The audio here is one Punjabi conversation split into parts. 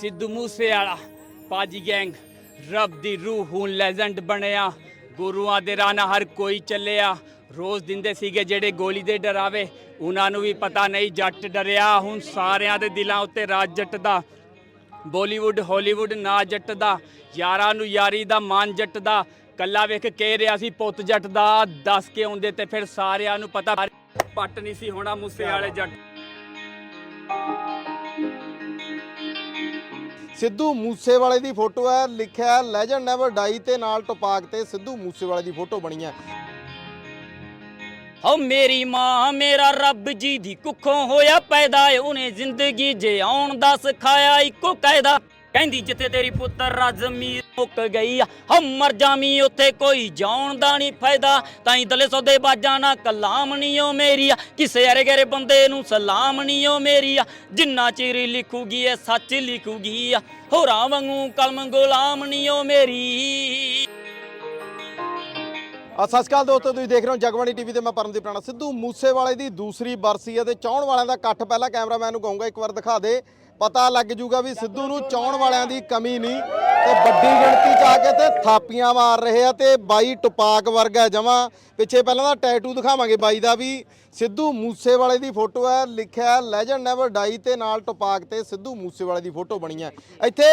ਸਿੱਧੂ ਮੂਸੇ ਵਾਲਾ ਪਾਜੀ ਗੈਂਗ, ਰੱਬ ਦੀ ਰੂਹ ਹੁਣ ਲੈਜੈਂਡ ਬਣਿਆ। ਗੁਰੂਆਂ ਦੇ ਰਾਹ ਨਾਲ ਹਰ ਕੋਈ ਚੱਲਿਆ। ਰੋਜ਼ ਦਿੰਦੇ ਸੀਗੇ ਜਿਹੜੇ ਗੋਲੀ ਦੇ ਡਰਾਵੇ। ਉਹਨਾਂ ਨੂੰ ਵੀ ਪਤਾ ਨਹੀਂ, ਜੱਟ ਡਰਿਆ। ਹੁਣ ਸਾਰਿਆਂ ਦੇ ਦਿਲਾਂ ਉੱਤੇ ਰਾਜ ਜੱਟ ਦਾ ਬਾਲੀਵੁੱਡ, ਹਾਲੀਵੁੱਡ ਨਾ ਜੱਟ ਦਾ ਯਾਰਾਂ ਨੂੰ ਯਾਰੀ ਦਾ ਮਾਨ ਜੱਟ ਦਾ ਕੱਲਾ ਵੇਖ ਕੇ ਰਿਹਾ ਸੀ ਪੁੱਤ ਜੱਟ ਦਾ ਦੱਸ ਕੇ ਆਉਂਦੇ ਤੇ ਫਿਰ ਸਾਰਿਆਂ ਨੂੰ ਪਤਾ। ਪੱਟ ਨਹੀਂ ਸੀ ਹੋਣਾ ਮੂਸੇ ਵਾਲੇ ਜੱਟ। ਸਿੱਧੂ ਮੂਸੇਵਾਲੇ ਦੀ ਫੋਟੋ ਹੈ, ਲਿਖਿਆ ਲੈਜੈਂਡ ਨੈਵਰ ਡਾਈ ਤੇ ਨਾਲ ਟਪਾਕ ਤੇ ਸਿੱਧੂ ਮੂਸੇਵਾਲੇ ਦੀ ਫੋਟੋ ਬਣੀ ਹੈ। ਹੋ ਮੇਰੀ ਮਾਂ, ਮੇਰਾ ਰੱਬ ਜੀ ਦੀ ਕੁੱਖੋਂ ਹੋਇਆ ਪੈਦਾ ਏ, ਉਹਨੇ ਜ਼ਿੰਦਗੀ ਜਿਉਣ ਦਾ ਸਿਖਾਇਆ, ਇੱਕੋ ਕਾਇਦਾ ਕਹਿੰਦੀ, ਜਿੱਥੇ ਤੇਰੀ ਪੁੱਤਰ ਰਾਜ਼ਮੀਰ ਮੁੱਕ ਗਈ ਆ ਹਮ ਮਰ ਜਾਵੀਂ, ਉੱਥੇ ਕੋਈ ਜਾਣ ਦਾ ਨਹੀਂ ਫਾਇਦਾ। ਤਾਈ ਦਲੇ ਸੌਦੇ ਬਾਜਾਂ ਨਾ ਕਲਾਮ ਨਹੀਂ ਓ ਮੇਰੀ ਆ, ਕਿਸੇ ਅਰੇ ਗਰੇ ਬੰਦੇ ਨੂੰ ਸਲਾਮ ਨਹੀਂ ਓ ਮੇਰੀ ਆ। ਜਿੰਨਾ ਚਿਰ ਲਿਖੂਗੀ, ਇਹ ਸੱਚ ਲਿਖੂਗੀ ਆ, ਹੋਰਾਂ ਵਾਂਗੂ ਕਲਮ ਗੁਲਾਮ ਨਹੀਂ ਓ ਮੇਰੀ। ਆ, ਸਤਿ ਸ਼੍ਰੀ ਅਕਾਲ ਦੋਸਤੋ, ਤੁਸੀਂ ਦੇਖ ਰਹੇ ਹੋ ਜਗਬਾਣੀ ਟੀਵੀ ਤੇ ਮੈਂ ਪਰਮਦੀਪ ਰਾਣਾ। ਸਿੱਧੂ ਮੂਸੇਵਾਲੇ ਦੀ ਦੂਸਰੀ ਬਰਸੀ ਹੈ ਤੇ ਚਾਹਣ ਵਾਲਿਆਂ ਦਾ ਇਕੱਠ ਪਹਿਲਾਂ ਕੈਮਰਾਮੈਨ ਨੂੰ ਕਹੂੰਗਾ, ਇੱਕ ਵਾਰ ਦਿਖਾ ਦੇ। ਪਤਾ ਲੱਗ ਜੂਗਾ ਵੀ ਸਿੱਧੂ ਨੂੰ ਚਾਹਣ ਵਾਲਿਆਂ ਦੀ ਕਮੀ ਨਹੀਂ ਤੇ ਵੱਡੀ ਗਿਣਤੀ ਚ ਆ ਕੇ ਤੇ ਥਾਪੀਆਂ ਮਾਰ ਰਹੇ ਆ ਤੇ ਬਾਈ ਟਪਾਕ ਵਰਗਾ ਜਮਾ। ਪਿੱਛੇ ਪਹਿਲਾਂ ਦਾ ਟੈਟੂ ਦਿਖਾਵਾਂਗੇ ਬਾਈ ਦਾ ਵੀ। ਸਿੱਧੂ ਮੂਸੇਵਾਲੇ ਦੀ ਫੋਟੋ ਹੈ, ਲਿਖਿਆ ਲੈਜੈਂਡ ਨੈਵਰ ਡਾਈ ਤੇ ਨਾਲ ਟਪਾਕ ਤੇ ਸਿੱਧੂ ਮੂਸੇਵਾਲੇ ਦੀ ਫੋਟੋ ਬਣੀ ਹੈ। ਇੱਥੇ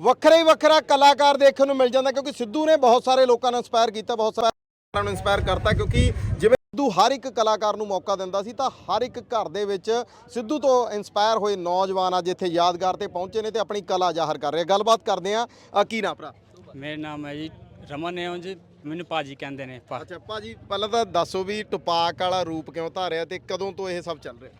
ਵੱਖਰਾ ਹੀ ਵੱਖਰਾ ਕਲਾਕਾਰ ਦੇਖਣ ਨੂੰ ਮਿਲ ਜਾਂਦਾ ਕਿਉਂਕਿ ਸਿੱਧੂ ਨੇ ਬਹੁਤ ਸਾਰੇ ਲੋਕਾਂ ਨੂੰ ਇੰਸਪਾਇਰ ਕੀਤਾ, ਬਹੁਤ ਸਾਰੇ ਕਲਾਕਾਰਾਂ ਨੂੰ ਇੰਸਪਾਇਰ ਕਰਤਾ ਕਿਉਂਕਿ ਜਿਵੇਂ ਸਿੱਧੂ ਹਰ ਇੱਕ ਕਲਾਕਾਰ ਨੂੰ ਮੌਕਾ ਦਿੰਦਾ ਸੀ ਤਾਂ ਹਰ ਇੱਕ ਘਰ ਦੇ ਵਿੱਚ ਸਿੱਧੂ ਤੋਂ ਇੰਸਪਾਇਰ ਹੋਏ ਨੌਜਵਾਨ ਅੱਜ ਇੱਥੇ ਯਾਦਗਾਰ ਤੇ ਪਹੁੰਚੇ ਨੇ ਤੇ ਆਪਣੀ ਕਲਾ ਜ਼ਾਹਰ ਕਰ ਰਹੇ ਆ। ਗੱਲਬਾਤ ਕਰਦੇ ਆ ਅ, ਕੀ ਨਾ ਭਰਾ? ਮੇਰਾ ਨਾਮ ਹੈ ਜੀ ਰਮਨ ਹੈ ਉਂਝ ਮੈਨੂੰ ਪਾਜੀ ਕਹਿੰਦੇ ਨੇ ਪਾ- ਅੱਛਾ ਭਾਜੀ ਪਹਿਲਾਂ ਤਾਂ ਦੱਸੋ ਵੀ ਟਪਾਕ ਵਾਲਾ ਰੂਪ ਕਿਉਂ ਧਾਰਿਆ ਤੇ ਕਦੋਂ ਤੋਂ ਇਹ ਸਭ ਚੱਲ ਰਿਹਾ?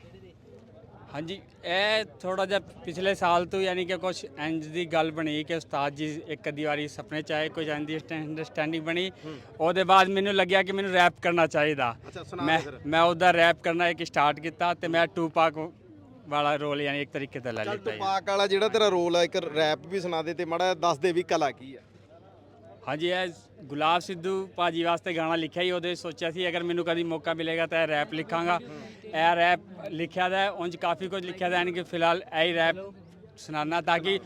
ਹਾਂਜੀ ਇਹ ਥੋੜਾ ਜਿਹਾ ਪਿਛਲੇ ਸਾਲ ਤੋਂ ਯਾਨੀ ਕਿ ਕੁਝ ਇੰਜ ਦੀ ਗੱਲ ਬਣੀ ਕਿ ਉਸਤਾਦ ਜੀ ਇੱਕ ਅੱਧੀ ਵਾਰੀ ਸੁਪਨੇ ਚ ਆਏ ਕੁਝ ਇੰਜ ਦੀ ਅੰਡਰਸਟੈਂਡਿੰਗ ਬਣੀ। ਉਹਦੇ ਬਾਅਦ ਮੈਨੂੰ ਲੱਗਿਆ ਕਿ ਮੈਨੂੰ ਰੈਪ ਕਰਨਾ ਚਾਹੀਦਾ। ਮੈਂ ਮੈਂ ਉਹਦਾ ਰੈਪ ਕਰਨਾ ਇੱਕ ਸਟਾਰਟ ਕੀਤਾ ਤੇ ਮੈਂ ਟੂਪਾਕ ਵਾਲਾ ਰੋਲ ਯਾਨੀ ਇੱਕ ਤਰੀਕੇ ਦਾ ਲੈ ਜੀ। ਟਪਾਕ ਵਾਲਾ ਜਿਹੜਾ ਤੇਰਾ ਰੋਲ ਆ ਇੱਕ ਰੈਪ ਵੀ ਸੁਣਾ ਦੇ ਤੇ ਮਾੜਾ ਦੱਸ ਦੇ ਵੀ ਕਲਾ ਕੀ ਆ। ਹਾਂਜੀ ਇਹ ਗੁਲਾਬ ਸਿੱਧੂ ਭਾਜੀ ਵਾਸਤੇ ਗਾਣਾ ਲਿਖਿਆ ਹੀ ਉਹਦੇ ਸੋਚਿਆ ਸੀ ਅਗਰ ਮੈਨੂੰ ਕਦੀ ਮੌਕਾ ਮਿਲੇਗਾ ਤਾਂ ਰੈਪ ਲਿਖਾਂਗਾ। ਇਹ ਰੈਪ ਲਿਖਿਆ ਦਾ ਹੈ, ਉਂਝ ਕਾਫੀ ਕੁਝ ਲਿਖਿਆ ਦਾ ਯਾਨੀ ਕਿ ਫਿਲਹਾਲ ਇਹ ਹੀ ਰੈਪ ਸੁਣਾਉਣਾ ਤਾਂ ਕਿ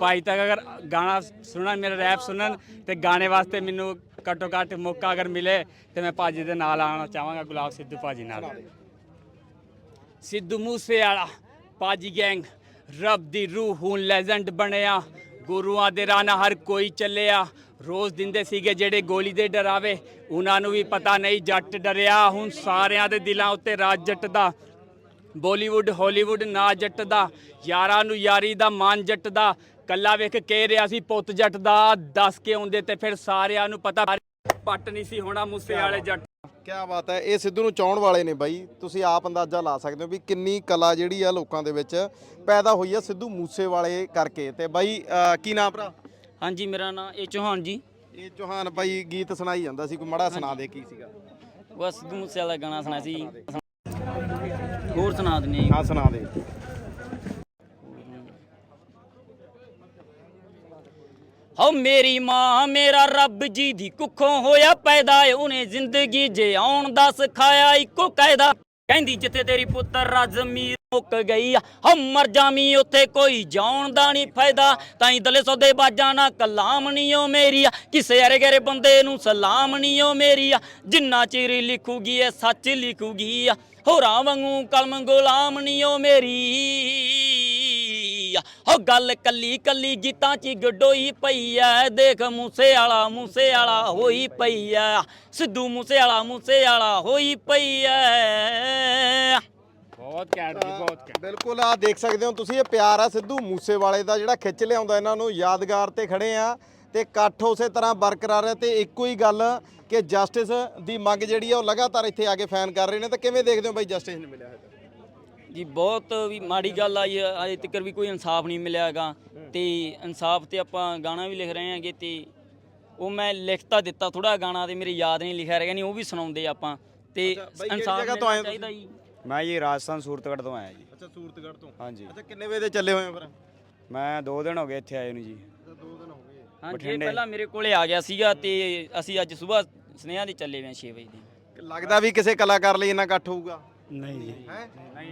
ਭਾਈ ਤੱਕ ਅਗਰ ਗਾਣਾ ਸੁਣਨ ਮੇਰਾ ਰੈਪ ਸੁਣਨ ਤੇ ਗਾਣੇ ਵਾਸਤੇ ਮੈਨੂੰ ਘੱਟੋ ਘੱਟ ਮੌਕਾ ਅਗਰ ਮਿਲੇ ਤੇ ਮੈਂ ਭਾਜੀ ਦੇ ਨਾਲ ਆਉਣਾ ਚਾਹਾਂਗਾ ਗੁਲਾਬ ਸਿੱਧੂ ਭਾਜੀ ਨਾਲ। ਸਿੱਧੂ ਮੂਸੇ ਵਾਲਾ ਪਾਜੀ ਗੈਂਗ ਰੱਬ ਦੀ ਰੂਹ ਹੁਣ ਲੈਜੈਂਡ ਬਣਿਆ। ਗੁਰੂਆਂ ਦੇ ਰਾਹ ਨਾਲ ਹਰ ਕੋਈ ਚੱਲਿਆ। ਰੋਜ਼ ਦਿੰਦੇ ਸੀਗੇ ਜਿਹੜੇ ਗੋਲੀ ਦੇ ਡਰਾਵੇ। ਉਹਨਾਂ ਨੂੰ ਵੀ ਪਤਾ ਨਹੀਂ, ਜੱਟ ਡਰਿਆ। ਹੁਣ ਸਾਰਿਆਂ ਦੇ ਦਿਲਾਂ ਉੱਤੇ ਰਾਜ ਜੱਟ ਦਾ ਬਾਲੀਵੁੱਡ, ਹਾਲੀਵੁੱਡ ਨਾ ਜੱਟ ਦਾ ਯਾਰਾਂ ਨੂੰ ਯਾਰੀ ਦਾ ਮਾਨ ਜੱਟ ਦਾ ਕੱਲਾ ਵੇਖ ਕੇ ਰਿਹਾ ਸੀ ਪੁੱਤ ਜੱਟ ਦਾ ਦੱਸ ਕੇ ਆਉਂਦੇ ਤੇ ਫਿਰ ਸਾਰਿਆਂ ਨੂੰ ਪਤਾ ਪੱਟ ਨਹੀਂ ਸੀ ਹੋਣਾ ਮੂਸੇ ਵਾਲੇ ਜੱਟ। ਕੀ ਬਾਤ ਹੈ ਇਹ ਸਿੱਧੂ ਨੂੰ ਚਾਹਣ ਵਾਲੇ ਨੇ ਬਾਈ। ਤੁਸੀਂ ਆਪ ਅੰਦਾਜ਼ਾ ਲਾ ਸਕਦੇ ਹੋ ਵੀ ਕਿੰਨੀ ਕਲਾ ਜਿਹੜੀ ਆ ਲੋਕਾਂ ਦੇ ਵਿੱਚ ਪੈਦਾ ਹੋਈ ਆ ਸਿੱਧੂ ਮੂਸੇ ਵਾਲੇ ਕਰਕੇ। ਤੇ ਬਾਈ ਅਹ, ਕੀ ਨਾਮ ਭਰਾ? ਹਾਂਜੀ ਮੇਰਾ ਨਾਮ ਇਹ ਚੌਹਾਨ ਜੀ। ਇਹ ਚੌਹਾਨ ਬਾਈ ਗੀਤ ਸੁਣਾਈ ਜਾਂਦਾ ਸੀ ਕੋਈ ਮੜਾ ਸੁਣਾ ਦੇ ਕੀ ਸੀਗਾ? ਬਸ ਸਿੱਧੂ ਮੂਸੇ ਵਾਲਾ ਗਾਣਾ ਸੁਣਾ ਸੀ ਹੋਰ ਸੁਣਾ ਦਿੰਦੇ ਹਾਂ ਸੁਣਾ ਦੇ। ਹੋ ਮੇਰੀ ਮਾਂ, ਮੇਰਾ ਰੱਬ ਜੀ ਦੀ ਕੁੱਖੋਂ ਹੋਇਆ ਪੈਦਾ ਉਹਨੇ ਜ਼ਿੰਦਗੀ ਜਿਉਣ ਦਾ ਸਿਖਾਇਆ ਇੱਕੋ ਕਾਇਦਾ। ਕਹਿੰਦੀ, ਜਿੱਥੇ ਤੇਰੀ ਪੁੱਤਰ ਰਾਜ਼ਮੀਰ ਮੁੱਕ ਗਈ ਹਮ ਮਰ ਜਾਵੀਂ, ਉੱਥੇ ਕੋਈ ਜਾਣ ਦਾ ਨਹੀਂ ਫਾਇਦਾ। ਤਾਈ ਦਲੇ ਸੌਦੇ ਬਾਜਾਂ ਨਾ ਕਲਾਮ ਨਹੀਂ ਓ ਮੇਰੀ ਆ, ਕਿਸੇ ਅਰੇ ਗਰੇ ਬੰਦੇ ਨੂੰ ਸਲਾਮ ਨਹੀਂ ਓ ਮੇਰੀ ਆ, ਜਿੰਨਾ ਚਿਰ ਲਿਖੂਗੀ, ਇਹ ਸੱਚ ਲਿਖੂਗੀ ਆ। ਹੋਰਾਂ ਵਾਂਗੂ ਕਲਮ ਗੁਲਾਮ ਨਹੀਂ ਓ ਮੇਰੀ। ਹੋ ਗੱਲ ਕੱਲੀ ਕੱਲੀ ਗੀਤਾਂ 'ਚ ਗਡੋਈ ਪਈ ਐ। ਦੇਖ ਮੂਸੇ ਵਾਲਾ ਮੂਸੇ ਵਾਲਾ ਹੋਈ ਪਈ ਐ। ਸਿੱਧੂ ਮੂਸੇ ਵਾਲਾ ਮੂਸੇ ਵਾਲਾ ਹੋਈ ਪਈ ਐ। ਬਹੁਤ ਘੈਂਟ ਜੀ ਬਹੁਤ ਘੈਂਟ। ਬਿਲਕੁਲ ਆ ਦੇਖ ਸਕਦੇ ਹੋ ਤੁਸੀਂ ਇਹ ਪਿਆਰ ਆ ਸਿੱਧੂ ਮੂਸੇ ਵਾਲੇ ਦਾ ਜਿਹੜਾ ਖਿੱਚ ਲਿਆਉਂਦਾ ਇਹਨਾਂ ਨੂੰ। ਯਾਦਗਾਰ ਤੇ ਖੜੇ ਆ ਤੇ ਇਕੱਠ ਉਸੇ ਤਰ੍ਹਾਂ ਬਰਕਰਾਰ ਹੈ ਤੇ ਇੱਕੋ ਹੀ ਗੱਲ ਕਿ ਜਸਟਿਸ ਦੀ ਮੰਗ ਜਿਹੜੀ ਆ ਉਹ ਲਗਾਤਾਰ ਇੱਥੇ ਆ ਕੇ ਫੈਨ ਕਰ ਰਹੇ ਨੇ। ਤਾਂ ਕਿਵੇਂ ਦੇਖਦੇ ਹੋ ਬਾਈ ਜਸਟਿਸ ਨਹੀਂ ਮਿਲਿਆ ਹੈ ਜੀ ਬਹੁਤ ਵੀ ਮਾੜੀ ਗੱਲ ਆਈ ਅਜੇ ਤੱਕ ਵੀ ਕੋਈ ਇਨਸਾਫ ਨਹੀਂ ਮਿਲਿਆ ਹੈਗਾ। ਤੇ ਇਨਸਾਫ ਤੇ ਆਪਾਂ ਗਾਣਾ ਵੀ ਲਿਖ ਰਹੇ ਹਾਂਗੇ ਤੇ ਉਹ ਮੈਂ ਲਿਖਤਾ ਦਿੱਤਾ ਥੋੜਾ ਗਾਣਾ ਤੇ ਮੇਰੇ ਯਾਦ ਨਹੀਂ ਲਿਖਿਆ ਰਿਹਾ ਨਹੀਂ ਉਹ ਵੀ ਸੁਣਾਉਂਦੇ ਆਪਾਂ। ਤੇ ਇਨਸਾਫ ਚਾਹੀਦਾ ਜੀ। ਮੈਂ ਜੀ ਰਾਜਸਥਾਨ ਸੂਰਤਗੜ੍ਹ ਤੋਂ ਆਇਆ ਜੀ। ਅੱਛਾ ਸੂਰਤਗੜ੍ਹ ਤੋਂ? ਹਾਂਜੀ। ਅੱਛਾ ਕਿੰਨੇ ਵਜੇ ਦੇ ਚੱਲੇ ਹੋਏ ਹੋ ਫਿਰ? ਮੈਂ 2 ਦਿਨ ਹੋ ਗਏ ਇੱਥੇ ਆਏ ਨੂੰ ਜੀ। ਦੋ ਦਿਨ ਹੋ ਗਏ। ਹਾਂ ਇਹ ਬਠਿੰਡੇ। ਪਹਿਲਾਂ ਮੇਰੇ ਕੋਲੇ ਆ ਗਿਆ ਸੀਗਾ ਤੇ ਅਸੀਂ ਅੱਜ ਸਵੇਰ ਸਨੇਹਾ ਦੇ ਚੱਲੇ ਵੇ 6 ਵਜੇ ਦੇ। ਲੱਗਦਾ ਵੀ ਕਿਸੇ ਕਲਾਕਾਰ ਲਈ ਇੰਨਾ ਇਕੱਠ ਹੋਊਗਾ। ਨਹੀਂ ਜੀ। ਹੈ?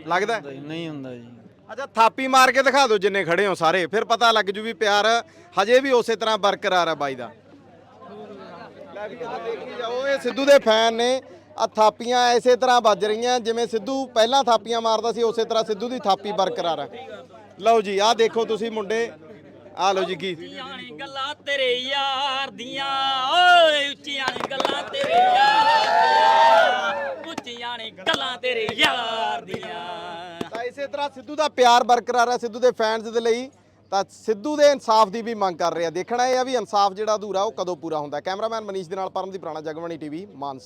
ਲੱਗਦਾ ਨਹੀਂ ਹੁੰਦਾ ਜੀ। ਅੱਛਾ ਥਾਪੀ ਮਾਰ ਕੇ ਦਿਖਾ ਦਿਓ ਜਿੰਨੇ ਖੜੇ ਹੋ ਸਾਰੇ। ਫਿਰ ਪਤਾ ਲੱਗ ਜੂ ਵੀ ਪਿਆਰ ਹਜੇ ਵੀ ਉਸੇ ਤਰ੍ਹਾਂ ਬਰਕਰਾਰ ਹੈ ਬਾਈ ਦਾ। ਲੈ ਵੀ ਇੱਧਰ ਦੇਖੀ ਜਾਓ ਇਹ ਸਿੱਧੂ ਦੇ ਫੈਨ ਨੇ। ਆ ਥਾਪੀਆਂ ਐਸੇ ਤਰ੍ਹਾਂ ਵੱਜ ਰਹੀਆਂ ਜਿਵੇਂ ਸਿੱਧੂ ਪਹਿਲਾਂ ਥਾਪੀਆਂ ਮਾਰਦਾ ਸੀ ਉਸੇ ਤਰ੍ਹਾਂ ਸਿੱਧੂ ਦੀ ਥਾਪੀ ਬਰਕਰਾਰ ਹੈ ਲਓ ਜੀ ਆਹ ਦੇਖੋ ਤੁਸੀਂ ਮੁੰਡੇ। ਆਹ ਲਓ ਜੀ ਕੀ। ਉੱਚੀਆਂ ਨੇ ਗੱਲਾਂ ਤੇਰੇ ਯਾਰ ਦੀਆਂ ਓਏ ਉੱਚੀਆਂ ਨੇ ਗੱਲਾਂ ਤੇਰੇ ਯਾਰ ਦੀਆਂ। ਗੱਲਾਂ ਤੇਰੇ ਯਾਰ ਦੀਆਂ। ਤਾਂ ਇਸੇ ਤਰ੍ਹਾਂ ਸਿੱਧੂ ਦਾ ਪਿਆਰ ਬਰਕਰਾਰ ਹੈ ਸਿੱਧੂ ਦੇ ਫੈਨਸ ਦੇ ਲਈ। ਤਾਂ ਸਿੱਧੂ ਦੇ ਇਨਸਾਫ ਦੀ ਵੀ ਮੰਗ ਕਰ ਰਹੇ। ਆ ਦੇਖਣਾ ਇਹ ਆ ਵੀ ਇਨਸਾਫ ਜਿਹੜਾ ਅਧੂਰਾ, ਉਹ ਕਦੋਂ ਪੂਰਾ ਹੁੰਦਾ। ਕੈਮਰਾਮੈਨ ਮਨੀਸ਼ ਦੇ ਨਾਲ ਪਰਮਦੀਪ ਰਾਣਾ ਜਗਵਣੀ ਟੀਵੀ, ਮਾਨਸਾ।